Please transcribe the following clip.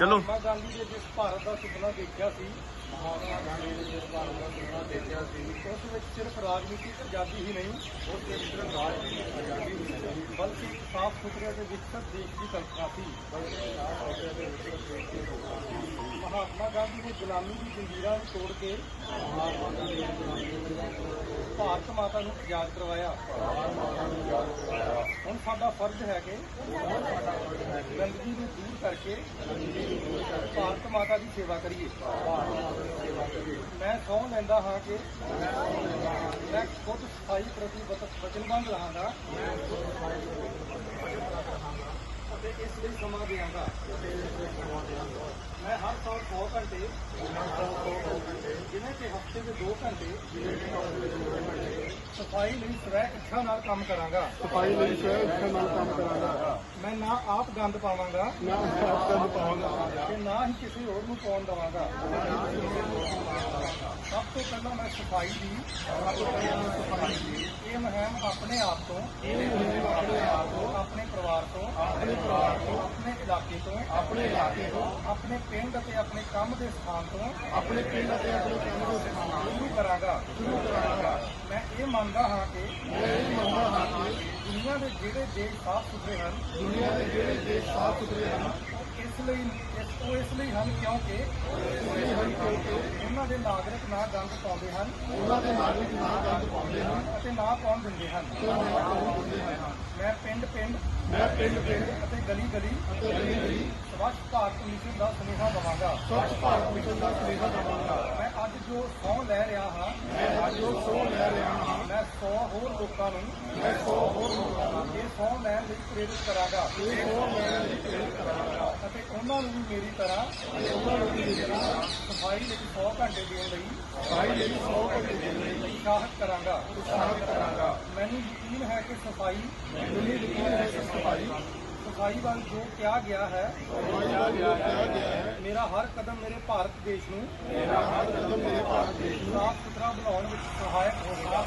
ਚਲੋ। ਮਹਾਤਮਾ ਗਾਂਧੀ ਨੇ ਜਿਸ ਭਾਰਤ ਦਾ ਸੁਪਨਾ ਦੇਖਿਆ ਸੀ, ਮਹਾਤਮਾ ਗਾਂਧੀ ਨੇ ਜਿਸ ਭਾਰਤ ਦਾ ਸੁਪਨਾ ਦੇਖਿਆ ਸੀ, ਉਸ ਵਿੱਚ ਸਿਰਫ ਰਾਜਨੀਤਿਕ ਆਜ਼ਾਦੀ ਹੀ ਨਹੀਂ, ਉਸ ਵਿੱਚ ਸਿਰਫ ਰਾਜਨੀਤਿਕ ਆਜ਼ਾਦੀ ਹੀ ਨਹੀਂ, ਬਲਕਿ ਸਾਫ਼ ਸੁਥਰੇ ਅਤੇ ਵਿਕਸਤ ਦੇਸ਼ ਦੀ ਕਲਪਨਾ ਸੀ ਬਲਕਿ ਸਾਫ਼ ਸੁਥਰੇ ਅਤੇ ਵਿਕਸਤ ਦੇਸ਼ ਦੀ ਕਲਪਨਾ ਸੀ। ਮਹਾਤਮਾ ਗਾਂਧੀ ਨੇ ਗੁਲਾਮੀ ਦੀ ਜ਼ੰਜੀਰਾਂ ਨੂੰ ਤੋੜ ਕੇ ਮਹਾਤਮਾ ਗਾਂਧੀ ਨੇ ਗੁਲਾਮੀ ਦੀ ਜ਼ੰਜੀਰਾਂ ਨੂੰ ਭਾਰਤ ਮਾਤਾ ਨੂੰ ਆਜ਼ਾਦ ਕਰਵਾਇਆ ਭਾਰਤ ਮਾਤਾ ਨੂੰ ਆਜ਼ਾਦ ਕਰਵਾਇਆ। ਹੁਣ ਸਾਡਾ ਫਰਜ਼ ਹੈ ਕਿ ਗੰਦਗੀ ਨੂੰ ਦੂਰ ਕਰਕੇ ਭਾਰਤ ਮਾਤਾ ਦੀ ਸੇਵਾ ਕਰੀਏ। ਮੈਂ ਸਹੁੰ ਲੈਂਦਾ ਹਾਂ ਕਿ ਮੈਂ ਖੁਦ ਸਫ਼ਾਈ ਪ੍ਰਤੀ ਵਤ- ਵਚਨਬੱਧ ਰਹਾਂਗਾ ਅਤੇ ਇਸ ਲਈ ਸਮਾਂ ਦੇਵਾਂਗਾ। ਮੈਂ ਹਰ ਸਾਲ 100 ਘੰਟੇ ਮੈਂ ਹਰ ਸਾਲ 100 ਘੰਟੇ ਜਿਵੇਂ ਕਿ ਹਫ਼ਤੇ ਦੇ 2 ਘੰਟੇ ਜਿਵੇਂ ਕਿ ਹਫ਼ਤੇ ਦੇ 2 ਘੰਟੇ ਸਫ਼ਾਈ ਲਈ ਸਵੈ ਇੱਛਾ ਨਾਲ ਕੰਮ ਕਰਾਂਗਾ। ਸਫ਼ਾਈ ਲਈ ਸਵੈ ਇੱਛਾ ਨਾਲ ਕੰਮ ਕਰਾਂਗਾ। ਮੈਂ ਨਾ ਆਪ ਗੰਦ ਪਾਵਾਂਗਾ ਨਾ ਸਾਫ਼ ਕਰਨ ਪਾਵਾਂਗਾ। ਤੇ ਨਾ ਹੀ ਕਿਸੇ ਹੋਰ ਨੂੰ ਪਾਉਣ ਦਵਾਂਗਾ। ਪਹਿਲਾਂ ਮੈਂ ਸਫ਼ਾਈ ਦੀ ਸਭ ਤੋਂ ਪਹਿਲਾਂ ਮੈਂ ਸਫ਼ਾਈ ਦੀ ਇਹ ਮੁਹਿੰਮ ਆਪਣੇ ਆਪ ਤੋਂ, ਆਪਣੇ ਆਪ ਤੋਂ, ਆਪਣੇ ਪਰਿਵਾਰ ਤੋਂ, ਆਪਣੇ ਪਰਿਵਾਰ ਤੋਂ, ਆਪਣੇ ਇਲਾਕੇ ਤੋਂ, ਆਪਣੇ ਇਲਾਕੇ ਤੋਂ, ਆਪਣੇ ਪਿੰਡ ਅਤੇ ਆਪਣੇ ਕੰਮ ਦੇ ਸਥਾਨ ਤੋਂ, ਆਪਣੇ ਪਿੰਡ ਅਤੇ ਆਪਣੇ ਕੰਮ ਦੇ ਸਥਾਨ ਤੋਂ ਸ਼ੁਰੂ ਕਰਾਂਗਾ। ਸ਼ੁਰੂ ਕਰਾਂਗਾ। ਮੈਂ ਇਹ ਮੰਨਦਾ ਹਾਂ ਕਿ ਮੈਂ ਇਹ ਮੰਨਦਾ ਹਾਂ ਕਿ ਦੁਨੀਆ ਦੇ ਜਿਹੜੇ ਦੇਸ਼ ਸਾਫ਼ ਸੁਥਰੇ ਹਨ, ਦੁਨੀਆ ਦੇ ਜਿਹੜੇ ਦੇਸ਼ ਸਾਫ਼ ਸੁਥਰੇ ਹਨ ਇਸ ਲਈ ਉਹ ਇਸ ਲਈ ਹਨ ਕਿਉਂਕਿ ਉਹਨਾਂ ਦੇ ਨਾਗਰਿਕ ਨਾ ਗੰਦ ਪਾਉਂਦੇ ਹਨ ਉਹਨਾਂ ਦੇ ਨਾਗਰਿਕ ਨਾ ਗੰਦ ਪਾਉਂਦੇ ਹਨ ਅਤੇ ਨਾ ਪਾਉਣ ਦਿੰਦੇ ਹਨ। ਮੈਂ ਪਿੰਡ ਪਿੰਡ ਮੈਂ ਪਿੰਡ ਪਿੰਡ ਅਤੇ ਗਲੀ ਗਲੀ ਅਤੇ ਗਲੀ ਗਲੀ ਸਵੱਛ ਭਾਰਤ ਮਿਸ਼ਨ ਦਾ ਸੁਨੇਹਾ ਦਵਾਂਗਾ। ਸਵੱਛ ਭਾਰਤ ਮਿਸ਼ਨ ਦਾ ਸੁਨੇਹਾ ਦੇਵਾਂਗਾ। ਮੈਂ ਅੱਜ ਜੋ ਸਹੁੰ ਲੈ ਰਿਹਾ ਹਾਂ ਮੈਂ ਅੱਜ ਜੋ ਸਹੁੰ ਲੈ ਰਿਹਾ ਹਾਂ ਮੈਂ 100 ਹੋਰ ਲੋਕਾਂ ਨੂੰ ਮੈਂ ਸੌ ਹੋਰ ਲੋਕਾਂ ਨੂੰ ਇਹ ਸਹੁੰ ਲੈਣ ਲਈ ਪ੍ਰੇਰਿਤ ਕਰਾਂਗਾ। ਇਹ ਸਹੁੰ ਲੈਣ ਲਈ ਪ੍ਰੇਰਿਤ ਕਰਾਂਗਾ। ਉਹਨਾਂ ਨੂੰ ਮੇਰੀ ਤਰ੍ਹਾਂ ਉਹਨਾਂ ਨੂੰ ਮੇਰੀ ਤਰ੍ਹਾਂ ਸਫ਼ਾਈ ਵਿੱਚ 100 ਘੰਟੇ ਦੇਣ ਲਈ, ਸਫ਼ਾਈ ਲਈ 100 ਘੰਟੇ ਦੇਣ ਲਈ ਉਤਸ਼ਾਹਤ ਕਰਾਂਗਾ ਉਤਸ਼ਾਹਤ ਕਰਾਂਗਾ। ਮੈਨੂੰ ਯਕੀਨ ਹੈ ਕਿ ਸਫ਼ਾਈ, ਮੈਨੂੰ ਯਕੀਨ ਹੈ ਕਿ ਸਫ਼ਾਈ ਸਫ਼ਾਈ ਵੱਲ ਜੋ ਕਿਹਾ ਗਿਆ ਹੈ, ਮੇਰਾ ਹਰ ਕਦਮ ਮੇਰੇ ਭਾਰਤ ਦੇਸ਼ ਨੂੰ, ਮੇਰਾ ਹਰ ਕਦਮ ਮੇਰੇ ਭਾਰਤ ਦੇਸ਼ ਨੂੰ ਸਾਫ਼ ਸੁਥਰਾ ਬਣਾਉਣ ਵਿੱਚ ਸਹਾਇਕ ਹੋਵੇਗਾ।